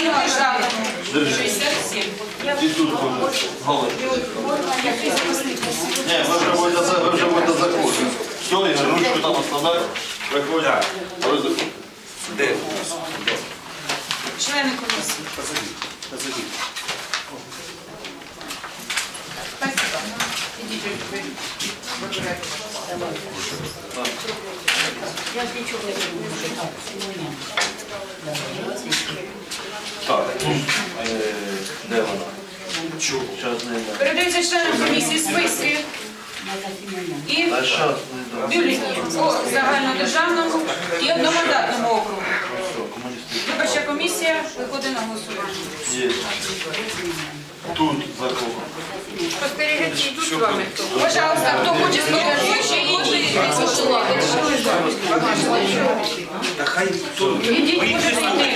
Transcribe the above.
загальнодержавному 67. І тут. Голос. Ні, ви вже будете за- ви вже будете заходити. Все, і ручку там оставляй. Приходять. Де? Члени комісії. Спасибо. Ідіть, ви- вибирайте. Так, де вона? Чу. Зараз не йде. Передаються членам комісії списки і Та зараз не йде. бюлетні по загальнодержавному і одномандатному округу. Все, комуністи. Виборча комісія виходить на голосування. Є. Тут за кого? Спостерігачі тут з вами хто? Пожалуйста, хто хоче ще ідіть. Та хай тут. Ідіть, можете йти.